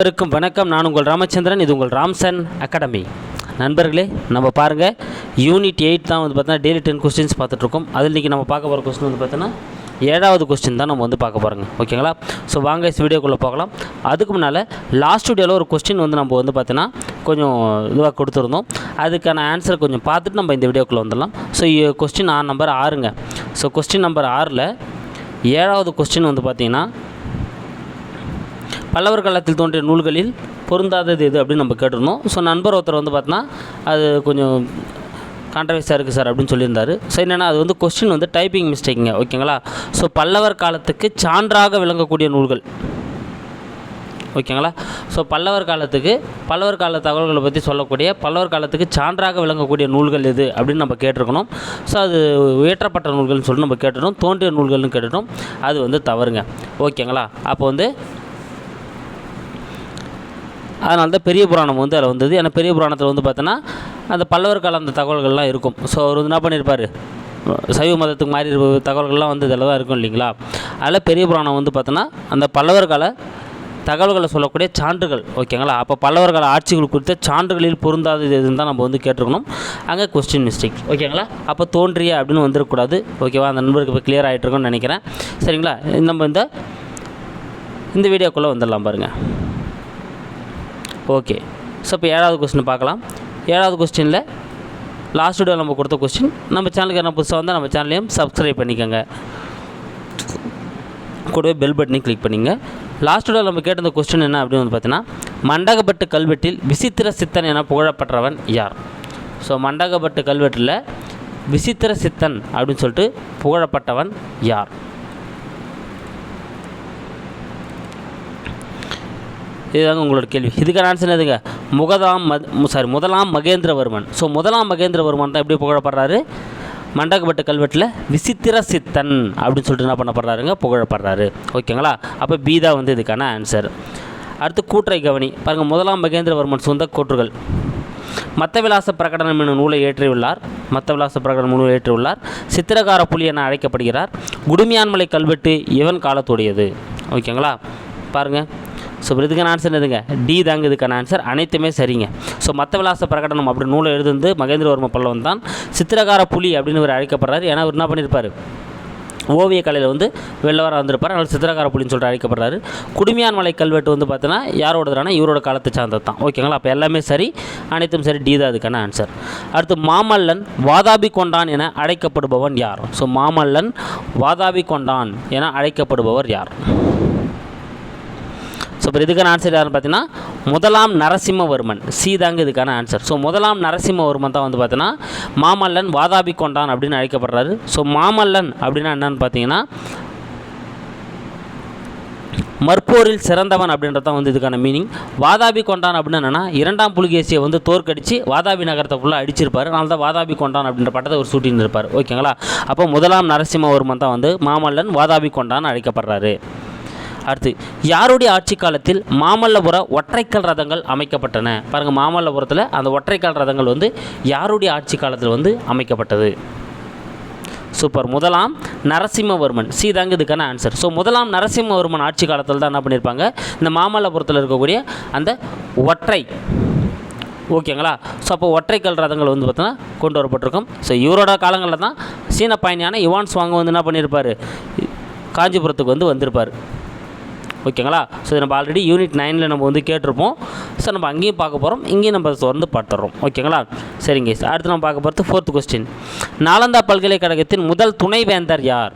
அனைவருக்கும் வணக்கம். நான் உங்கள் ராமச்சந்திரன் இது உங்கள் ராம்சன் அகாடமி. நண்பர்களே நம்ம பாருங்கள் யூனிட் எயிட் தான் வந்து பார்த்தீங்கன்னா டெய்லி டென் கொஸ்டின்ஸ் பார்த்துட்ருக்கோம் அதில் இன்றைக்கி நம்ம பார்க்க போகிற கொஸ்டின் வந்து பார்த்தீங்கன்னா ஏழாவது கொஸ்டின் தான் நம்ம வந்து பார்க்க போகிறோங்க ஓகேங்களா? ஸோ வாங்க இஸ் வீடியோக்குள்ளே போகலாம். அதுக்கு முன்னால் லாஸ்ட் வீடியோவில் ஒரு கொஸ்டின் வந்து நம்ம வந்து பார்த்தீங்கன்னா கொஞ்சம் இதுவாக கொடுத்துருந்தோம். அதுக்கான ஆன்சர் கொஞ்சம் பார்த்துட்டு நம்ம இந்த வீடியோக்குள்ளே வந்துடலாம். ஸோ கொஸ்டின் ஆறு நம்பர் ஆறுங்க. ஸோ கொஸ்டின் நம்பர் ஆறில் ஏழாவது கொஸ்டின் வந்து பார்த்தீங்கன்னா பல்லவர் காலத்தில் தோன்றிய நூல்களில் பொருந்தாதது எது அப்படின்னு நம்ம கேட்டிருந்தோம். ஸோ நண்பர் ஒருத்தர் வந்து பார்த்தோன்னா அது கொஞ்சம் கான்ட்ரவர்ஸாக இருக்குது சார் அப்படின்னு சொல்லியிருந்தார். ஸோ என்னென்னா அது வந்து கொஸ்டின் வந்து டைப்பிங் மிஸ்டேக்குங்க ஓகேங்களா? ஸோ பல்லவர் காலத்துக்கு சான்றாக விளங்கக்கூடிய நூல்கள். ஓகேங்களா? ஸோ பல்லவர் காலத்துக்கு பல்லவர் கால தகவல்களை பற்றி சொல்லக்கூடிய பல்லவர் காலத்துக்கு சான்றாக விளங்கக்கூடிய நூல்கள் எது அப்படின்னு நம்ம கேட்டிருக்கணும். ஸோ அது உயற்றப்பட்ட நூல்கள்னு சொல்லி நம்ம கேட்டுட்டோம் தோன்றிய நூல்கள்னு கேட்டுட்டோம் அது வந்து தவறுங்க. ஓகேங்களா? அப்போ வந்து அதனால தான் பெரிய புராணம் வந்து அதில் வந்தது. ஏன்னா பெரிய புராணத்தில் வந்து பார்த்தோன்னா அந்த பல்லவர் கால அந்த தகவல்கள்லாம் இருக்கும். ஸோ அவர் வந்து என்ன பண்ணியிருப்பார்? சைவ மதத்துக்கு மாறி தகவல்கள்லாம் வந்து இதில் தான் இருக்கும் இல்லைங்களா? அதில் பெரிய புராணம் வந்து பார்த்தோன்னா அந்த பல்லவர் கால தகவல்களை சொல்லக்கூடிய சான்றுகள். ஓகேங்களா? அப்போ பல்லவர் கால ஆட்சிகள் குறித்த சான்றுகளில் பொருந்தாதது எதுன்னு தான் நம்ம வந்து கேட்டிருக்கணும். அங்கே கொஸ்டின் மிஸ்டேக் ஓகேங்களா? அப்போ தோன்றிய அப்படின்னு வந்துடக்கூடாது ஓகேவா? அந்த நண்பருக்கு இப்போ கிளியர் ஆகிட்டுருக்குன்னு நினைக்கிறேன். சரிங்களா? நம்ம இந்த இந்த வீடியோக்குள்ளே வந்துடலாம் பாருங்கள் ஓகே ஸோ இப்போ ஏழாவது கொஸ்டின் பார்க்கலாம். ஏழாவது கொஸ்டினில் லாஸ்ட் வீடியோ நம்ம கொடுத்த கொஸ்டின் நம்ம சேனலுக்கு என்ன புதுசாக வந்தால் நம்ம சேனலையும் சப்ஸ்கிரைப் பண்ணிக்கோங்க. கூடவே பெல் பட்டனையும் கிளிக் பண்ணிங்க. லாஸ்ட் வீடியோ நம்ம கேட்ட அந்த கொஸ்டின் என்ன அப்படின்னு வந்து பார்த்தீங்கன்னா மண்டகப்பட்டு கல்வெட்டில் விசித்திர சித்தன் என புகழப்பட்டவன் யார்? ஸோ மண்டகப்பட்டு கல்வெட்டில் விசித்திர சித்தன் அப்படின்னு சொல்லிட்டு புகழப்பட்டவன் யார்? இதுதாங்க உங்களோட கேள்வி. இதுக்கான ஆன்சர் எதுங்க முகதாம் மத் சாரி முதலாம் மகேந்திரவர்மன். ஸோ முதலாம் மகேந்திரவர்மன் தான் எப்படி புகழப்படுறாரு? மண்டகப்பட்ட கல்வெட்டில் விசித்திர சித்தன் அப்படின்னு சொல்லிட்டு என்ன பண்ணப்படுறாருங்க? புகழப்படுறாரு. ஓகேங்களா? அப்போ பீதா வந்து இதுக்கான ஆன்சர் அடுத்து கூற்றை கவனி. பாருங்கள் முதலாம் மகேந்திரவர்மன் சொந்த கூற்றுகள். மத்தவிலாச பிரகடனம் என்னும் நூலை ஏற்றியுள்ளார். மத்தவிலாச பிரகடனம் நூலை ஏற்றியுள்ளார். சித்திரகார புலி என அழைக்கப்படுகிறார். குடுமியான்மலை கல்வெட்டு இவன் காலத்துடையது. ஓகேங்களா? பாருங்கள் ஸோ இதுக்கான ஆன்சர் எதுங்க டி தாங்க இதுக்கான ஆன்சர் அனைத்துமே சரிங்க. ஸோ மத்த விலாச பிரகடனம் அப்படி நூலை எழுதுந்து மகேந்திரவர்ம பல்லவன் தான் சித்திரகார புலி அப்படின்னு இவர் அழைக்கப்படுறாரு. ஏன்னா அவர் என்ன பண்ணியிருப்பார் ஓவிய கலையில் வந்து வெள்ளவராக வந்திருப்பார் அதனால் சித்திரகார புலின்னு சொல்லிட்டு அழைக்கப்படுறாரு. குடுமியான் மலை கல்வெட்டு வந்து பார்த்தீங்கன்னா யாரோடதுனா இவரோட காலத்தை சார்ந்தது தான். ஓகேங்களா அப்போ எல்லாமே சரி அனைத்தும் சரி டி தான் அதுக்கான ஆன்சர் அடுத்து மாமல்லன் வாதாபி கொண்டான் என அழைக்கப்படுபவன் யார்? ஸோ மாமல்லன் வாதாபி கொண்டான் என அழைக்கப்படுபவர் யார்? ஸோ இப்போ இதுக்கான ஆன்சர் யாருன்னு பார்த்தீங்கன்னா முதலாம் நரசிம்மவர்மன். சி தாங்க இதுக்கான ஆன்சர் ஸோ முதலாம் நரசிம்மவர்மன் தான் வந்து பார்த்தீங்கன்னா மாமல்லன் வாதாபி கொண்டான் அப்படின்னு அழைக்கப்படுறாரு. ஸோ மாமல்லன் அப்படின்னா என்னன்னு பார்த்தீங்கன்னா மற்போரில் சிறந்தவன் அப்படின்றது தான் வந்து இதுக்கான மீனிங் வாதாபி கொண்டான் அப்படின்னு என்னென்னா இரண்டாம் புலிகேசியை வந்து தோற்கடிச்சு வாதாபி நகரத்தை ஃபுல்லாக அடிச்சிருப்பார். அதனால தான் வாதாபி கொண்டான் அப்படின்ற பட்டத்தை ஒரு சூட்டின்னு இருப்பார். ஓகேங்களா அப்போ முதலாம் நரசிம்மவர்மன் தான் வந்து மாமல்லன் வாதாபி கொண்டான் அழைக்கப்படுறாரு. அடுத்து யாருடைய ஆட்சி காலத்தில் மாமல்லபுர ஒற்றைக்கல் ரதங்கள் அமைக்கப்பட்டன? பாருங்கள் மாமல்லபுரத்தில் அந்த ஒற்றைக்கல் ரதங்கள் வந்து யாருடைய ஆட்சி காலத்தில் வந்து அமைக்கப்பட்டது? சூப்பர். முதலாம் நரசிம்மவர்மன். சி தாங்க இதுக்கான ஆன்சர் ஸோ முதலாம் நரசிம்மவர்மன் ஆட்சி காலத்தில் தான் என்ன பண்ணியிருப்பாங்க இந்த மாமல்லபுரத்தில் இருக்கக்கூடிய அந்த ஒற்றை ஓகேங்களா? ஸோ அப்போ ஒற்றைக்கல் ரதங்கள் வந்து பார்த்தோன்னா கொண்டு வரப்பட்டிருக்கும். ஸோ இவரோட காலங்களில் தான் சீன பயணியான யுவான் சுவாங்க வந்து என்ன பண்ணியிருப்பார் காஞ்சிபுரத்துக்கு வந்து வந்திருப்பார். ஓகேங்களா? ஸோ இது நம்ம ஆல்ரெடி யூனிட் நைனில் நம்ம வந்து கேட்டிருப்போம். ஸோ நம்ம அங்கேயும் பார்க்க போகிறோம் இங்கேயும் நம்ம தொடர்ந்து பார்த்துறோம் ஓகேங்களா? சரிங்க அடுத்து நம்ம பார்க்க போகிறது ஃபோர்த் கொஸ்டின் நாலந்தா பல்கலைக்கழகத்தின் முதல் துணைவேந்தர் யார்?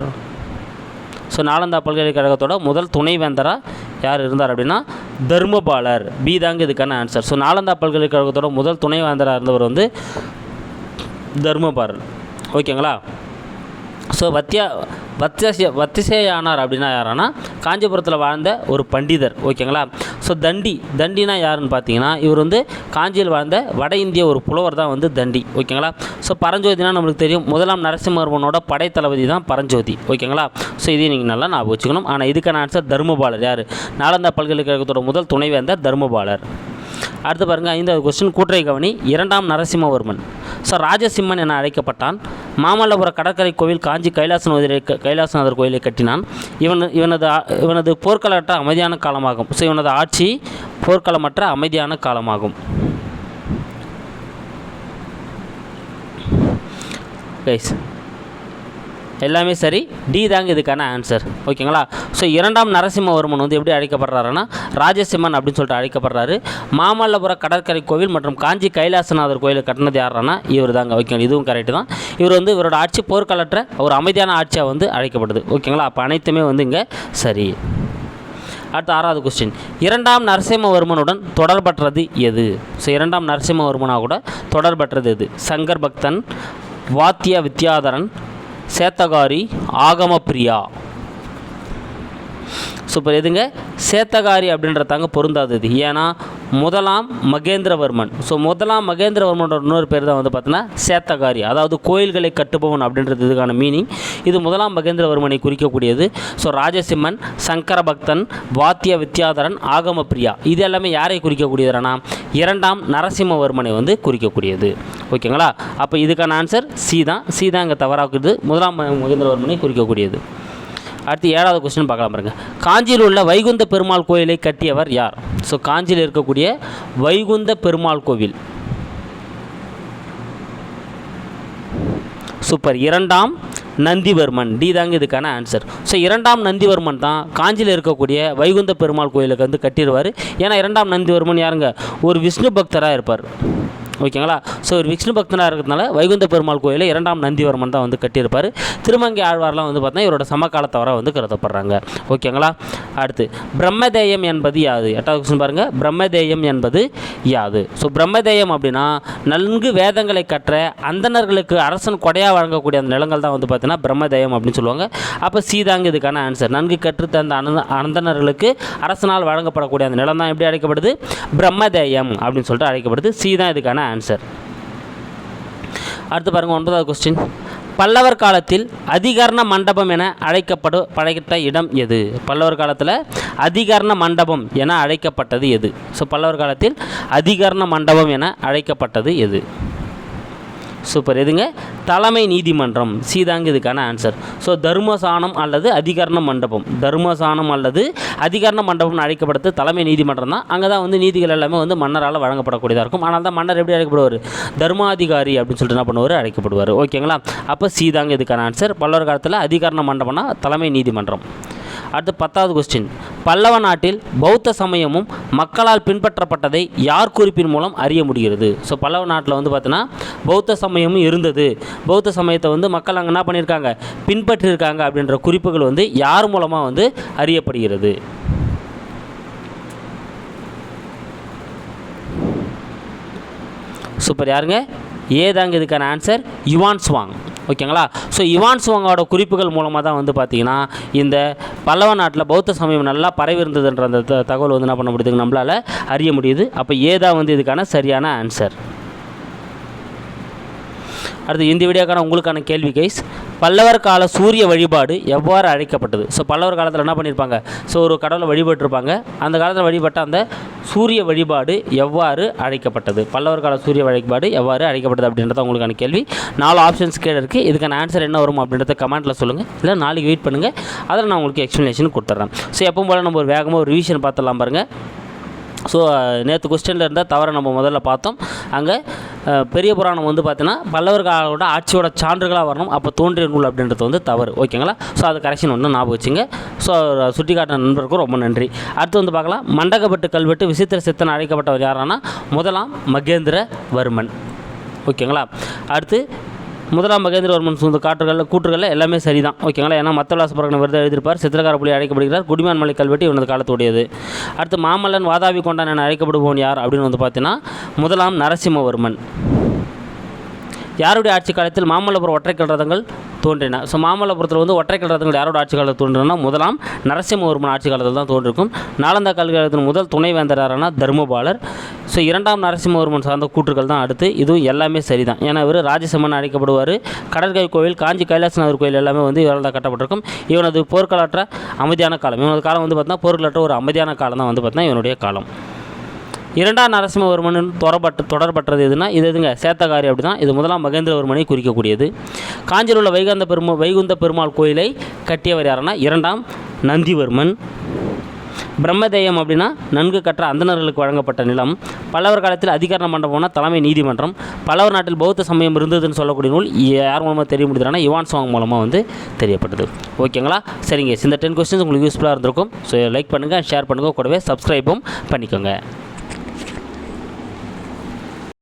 ஸோ நாலந்தா பல்கலைக்கழகத்தோட முதல் துணைவேந்தராக யார் இருந்தார் அப்படின்னா தர்மபாலர். பி தாங்க இதுக்கான ஆன்சர் ஸோ நாலந்தா பல்கலைக்கழகத்தோட முதல் துணைவேந்தராக இருந்தவர் வந்து தர்மபாலர். ஓகேங்களா? ஸோ வத்தியா வத்திய வத்திசேயானார் அப்படின்னா யாருன்னா காஞ்சிபுரத்தில் வாழ்ந்த ஒரு பண்டிதர் ஓகேங்களா? ஸோ தண்டி தண்டினா யாருன்னு பார்த்தீங்கன்னா இவர் வந்து காஞ்சியில் வாழ்ந்த வட இந்திய ஒரு புலவர் தான் வந்து தண்டி ஓகேங்களா? ஸோ பரஞ்சோதினா நம்மளுக்கு தெரியும் முதலாம் நரசிம்மவர்மனோட படைத்தளபதி தான் பரஞ்சோதி ஓகேங்களா? ஸோ இதையும் நீங்கள் நல்லா ஞாபகம் வச்சுக்கணும். ஆனால் இதுக்கான ஆன்சர் தர்மபாலர் யார்? நாலந்தா பல்கலைக்கழகத்தோட முதல் துணைவேந்தர் தர்மபாலர். அடுத்து பாருங்கள் ஐந்தாவது கொஸ்டின் கூட்டுரை கவனி இரண்டாம் நரசிம்மவர்மன். ஸோ ராஜசிம்மன் என அழைக்கப்பட்டான். மாமல்லபுர கடற்கரை கோவில் காஞ்சி கைலாசநாதரை கைலாசநாதர் கோயிலை கட்டினான். இவன் இவனது இவனது போர்க்களற்ற அமைதியான காலமாகும். ஸோ இவனது ஆட்சி போர்க்களமற்ற அமைதியான காலமாகும். கைஸ் எல்லாமே சரி. டி தாங்க இதுக்கான ஆன்சர் ஓகேங்களா? ஸோ இரண்டாம் நரசிம்மவர்மன் வந்து எப்படி அழைக்கப்படுறாருன்னா ராஜசிம்மன் அப்படின்னு சொல்லிட்டு அழைக்கப்படுறாரு. மாமல்லபுர கடற்கரை கோவில் மற்றும் காஞ்சி கைலாசநாதர் கோயில் கட்டினது யாருன்னா இவர் தாங்க ஓகே இதுவும் கரெக்டு தான். இவர் வந்து இவரோட ஆட்சி போர்க்காலற்ற ஒரு அமைதியான ஆட்சியாக வந்து அழைக்கப்படுது. ஓகேங்களா? அப்போ அனைத்துமே வந்து இங்கே சரி. அடுத்த ஆறாவது கொஸ்டின் இரண்டாம் நரசிம்மவர்மனுடன் தொடர்பற்றது எது? ஸோ இரண்டாம் நரசிம்மவர்மனா கூட தொடர்பற்றது எது? சங்கர் பக்தன் வாத்திய வித்யாதரன் சேத்தகாரி ஸோ இப்போ எதுங்க? சேத்தகாரி அப்படின்றதாங்க பொருந்தாதது. ஏன்னா முதலாம் மகேந்திரவர்மன். ஸோ முதலாம் மகேந்திரவர்மனோட இன்னொரு பேர் தான் வந்து பார்த்தீங்கன்னா சேத்தகாரி. அதாவது கோயில்களை கட்டுபவன் அப்படின்றது இதுக்கான மீனிங் இது முதலாம் மகேந்திரவர்மனை குறிக்கக்கூடியது. ஸோ ராஜசிம்மன் சங்கர பக்தன் வாத்திய வித்யாதரன் ஆகமப்பிரியா. இது எல்லாமே யாரை குறிக்கக்கூடியதுனா இரண்டாம் நரசிம்மவர்மனை வந்து குறிக்கக்கூடியது. ஓகேங்களா? அப்போ இதுக்கான ஆன்சர் சி தான். சி தான் இங்கே தவறாக்குது. முதலாம் மகேந்திரவர்மனை குறிக்கக்கூடியது. அடுத்து ஏழாவது கொஸ்டின் பார்க்கலாம் பாருங்கள் காஞ்சியில் உள்ள வைகுந்த பெருமாள் கோயிலை கட்டியவர் யார்? ஸோ காஞ்சியில் இருக்கக்கூடிய வைகுந்த பெருமாள் கோவில். சூப்பர் இரண்டாம் நந்திவர்மன். டி தாங்க இதுக்கான ஆன்சர் ஸோ இரண்டாம் நந்திவர்மன் தான் காஞ்சியில் இருக்கக்கூடிய வைகுந்த பெருமாள் கோயிலுக்கு வந்து கட்டிடுவார். ஏன்னா இரண்டாம் நந்திவர்மன் யாருங்க? ஒரு விஷ்ணு பக்தராக இருப்பார். ஓகேங்களா? ஸோ ஒரு விஷ்ணு பக்தனாக இருக்கிறதுனால வைகுந்த பெருமாள் கோயிலில் இரண்டாம் நந்திவர்மன் தான் வந்து கட்டியிருப்பார். திருமங்கி ஆழ்வார்லாம் வந்து பார்த்தீங்கன்னா இவரோட சமகாலத்தவராக வந்து கருதப்படுறாங்க. ஓகேங்களா? அடுத்து பிரம்மதேயம் என்பது யாது? எட்டாவது கொஸ்டின் பாருங்கள் பிரம்மதேயம் என்பது யாது? ஸோ பிரம்மதேயம் அப்படின்னா நன்கு வேதங்களை கற்ற அந்தணர்களுக்கு அரசன் கொடையாக வழங்கக்கூடிய அந்த நிலங்கள் தான் வந்து பார்த்தீங்கன்னா பிரம்மதேயம் அப்படின்னு சொல்லுவாங்க. அப்போ சீதாங்க இதுக்கான ஆன்சர் நன்கு கற்றுத்தந்த அனந்த அந்தணர்களுக்கு அரசனால் வழங்கப்படக்கூடிய அந்த நிலம் தான் எப்படி அழைக்கப்படுது? பிரம்மதேயம் அப்படின்னு சொல்லிட்டு அழைக்கப்படுது. சீதா இதுக்கான இதுக்கான ஆன்சர் அடுத்து பாருங்கள் ஒன்பதாவது கொஸ்டின் பல்லவர் காலத்தில் அதிகரண மண்டபம் என அழைக்கப்படு படைத்த இடம் எது? பல்லவர் காலத்தில் அதிகரண மண்டபம் என அழைக்கப்பட்டது எது? ஸோ பல்லவர் காலத்தில் அதிகரண மண்டபம் என அழைக்கப்பட்டது எது? சூப்பர் எதுங்க? தலைமை நீதிமன்றம். சீதாங்க இதுக்கான ஆன்சர் ஸோ தர்மசானம் அல்லது அதிகரண மண்டபம். தர்மசானம் அல்லது அதிகரண மண்டபம்னு அழைக்கப்படுறது தலைமை நீதிமன்றம் தான். அங்கே தான் வந்து நீதிகள் எல்லாமே வந்து மன்னரால் வழங்கப்படக்கூடியதாக இருக்கும். ஆனால் தான் மன்னர் எப்படி அழைக்கப்படுவார்? தர்மாதிகாரி அப்படின்னு சொல்லிட்டு என்ன பண்ணுவார்? அழைக்கப்படுவார். ஓகேங்களா அப்போ சீதாங்க இதுக்கான ஆன்சர் பல்லவர் காலத்தில் அதிகரண மண்டபம்னா தலைமை நீதிமன்றம். அடுத்து பத்தாவது கொஸ்டின் பல்லவ நாட்டில் பௌத்த சமயமும் மக்களால் பின்பற்றப்பட்டதை யார் குறிப்பின் மூலம் அறிய முடிகிறது? ஸோ பல்லவ நாட்டில் வந்து பார்த்தீங்கன்னா பௌத்த சமயமும் இருந்தது. பௌத்த சமயத்தை வந்து மக்கள் அங்கே என்ன பண்ணியிருக்காங்க பின்பற்றியிருக்காங்க அப்படின்ற குறிப்புகள் வந்து யார் மூலமாக வந்து அறியப்படுகிறது? சூப்பர் யாருங்க? ஏதாங்க இதுக்கான ஆன்சர் யுவான் ஸ்வாங் ஓகேங்களா? ஸோ இவான் ஸ்வாங்கோட குறிப்புகள் மூலமாக தான் வந்து பார்த்திங்கன்னா இந்த பல்லவ நாட்டில் பௌத்த சமயம் நல்லா பரவி இருந்ததுன்ற அந்த த- தகவல் வந்து என்ன பண்ண முடியுது நம்மளால் அறிய முடியுது. அப்போ ஏதா வந்து இதுக்கான சரியான ஆன்சர் அடுத்து இந்த வீடியோக்கான உங்களுக்கான கேள்வி கைஸ் பல்லவர் கால சூரிய வழிபாடு எவ்வாறு அழைக்கப்பட்டது? ஸோ பல்லவர் காலத்தில் என்ன பண்ணியிருப்பாங்க ஸோ ஒரு கடவுளை வழிபட்டிருப்பாங்க. அந்த காலத்தில் வழிபட்ட அந்த சூரிய வழிபாடு எவ்வாறு அழைக்கப்பட்டது? பல்லவர் கால சூரிய வழிபாடு எவ்வாறு அழைக்கப்பட்டது அப்படின்றத உங்களுக்கான கேள்வி. நாலு ஆப்ஷன்ஸ் கீழே இருக்குது இதுக்கான ஆன்சர் என்ன வரும் அப்படின்றத கமெண்ட்டில் சொல்லுங்கள் இல்லை நாளைக்கு வெயிட் பண்ணுங்கள் அதில் நான் உங்களுக்கு எக்ஸ்ப்ளனேஷன் கொடுத்துட்றேன் ஸோ எப்பவும் போல் நம்ம ஒரு வேகமாக ஒரு ரிவிஷன் பார்த்துடலாம் பாருங்கள் ஸோ நேற்று கொஸ்டினில் இருந்தால் தவறை நம்ம முதல்ல பார்த்தோம். அங்கே பெரிய புராணம் வந்து பார்த்தீங்கன்னா பல்லவர்களோட ஆட்சியோட சான்றுகளாக வரணும் அப்போ தோன்றிய நூல் அப்படின்றது வந்து தவறு. ஓகேங்களா ஸோ அது கரெக்ஷன் ஒன்று ஞாபகம் வச்சுங்க. ஸோ சுட்டி காட்டின நண்பருக்கும் ரொம்ப நன்றி. அடுத்து வந்து பார்க்கலாம். மண்டகப்பட்டு கல்வெட்டு விசித்திர சித்தன் அழைக்கப்பட்டவர் யாரானா? முதலாம் மகேந்திரவர்மன் ஓகேங்களா அடுத்து முதலாம் மகேந்திரவர்மன் சொந்த காற்றுகள் கூற்றுகள் எல்லாமே சரிதான். ஓகேங்களா? ஏன்னா மத்தவிலாச பிரகடன விருது எழுதியிருப்பார். சித்திரகார புலி அழைக்கப்படுகிறார். குடிமான் மலை கல்வெட்டு இவனது காலத்துடையது. அடுத்து மாமல்லன் வாதாபி கொண்டான் என அழைக்கப்படுபவன் யார் அப்படின்னு வந்து பார்த்தீங்கன்னா முதலாம் நரசிம்மவர்மன். யாருடைய ஆட்சி காலத்தில் மாமல்லபுரம் ஒற்றைக்கல் ரதங்கள்? தோன்றின. ஸோ மாமல்லபுரத்தில் வந்து ஒற்றை கழகத்தினுடைய யாரோட ஆட்சி காலத்தில் தோன்றினா முதலாம் நரசிம்மவர்மன் ஆட்சி காலத்தில் தான் தோன்றிருக்கும். நாலந்தா கல்கழகத்தின் முதல் துணைவேந்தர் யாருன்னா தர்மபாலர். ஸோ இரண்டாம் நரசிம்மவர்மன் சார்ந்த கூற்றுகள் தான் அடுத்து. இதுவும் எல்லாமே சரிதான். ஏன்னா இவர் ராஜசிம்மன் அழைக்கப்படுவார். கடற்கரை கோவில் காஞ்சி கைலாசநாதர் கோயில் எல்லாமே வந்து இவரால் தான் கட்டப்பட்டிருக்கும். இவனது போர்க்காலற்ற அமைதியான காலம். இவனது காலம் வந்து பார்த்தீங்கன்னா போர்க்காலற்ற ஒரு அமைதியான காலம் தான் வந்து பார்த்தீங்கன்னா இவனுடைய காலம். இரண்டாம் நரசிம்மவர்மன் தொடர்பட்டு தொடர்பற்றது எதுனா இது எதுங்க? சேத்தகாரி அப்படி தான் இது முதலாம் மகேந்திரவர்மனை குறிக்கக்கூடியது. காஞ்சியில் உள்ள வைகாந்த பெருமா வைகுந்த பெருமாள் கோயிலை கட்டியவர் யாருன்னா இரண்டாம் நந்திவர்மன். பிரம்மதேயம் அப்படின்னா நன்கு கற்ற அந்தணர்களுக்கு வழங்கப்பட்ட நிலம். பல்லவர் காலத்தில் அதிகார மண்டபம்னா தலைமை நீதிமன்றம். பல்லவர் நாட்டில் பௌத்த சமயம் இருந்ததுன்னு சொல்லக்கூடிய நூல் யார் மூலமாக தெரிய முடியுதுன்னா யுவான் சாங் மூலமாக வந்து தெரியப்பட்டது. ஓகேங்களா? சரிங்க. இந்த டென் கொஸ்டின்ஸ் உங்களுக்கு யூஸ்ஃபுல்லாக இருந்திருக்கும். ஸோ லைக் பண்ணுங்கள் ஷேர் பண்ணுங்கள் கூடவே சப்ஸ்கிரைபும் பண்ணிக்கோங்க.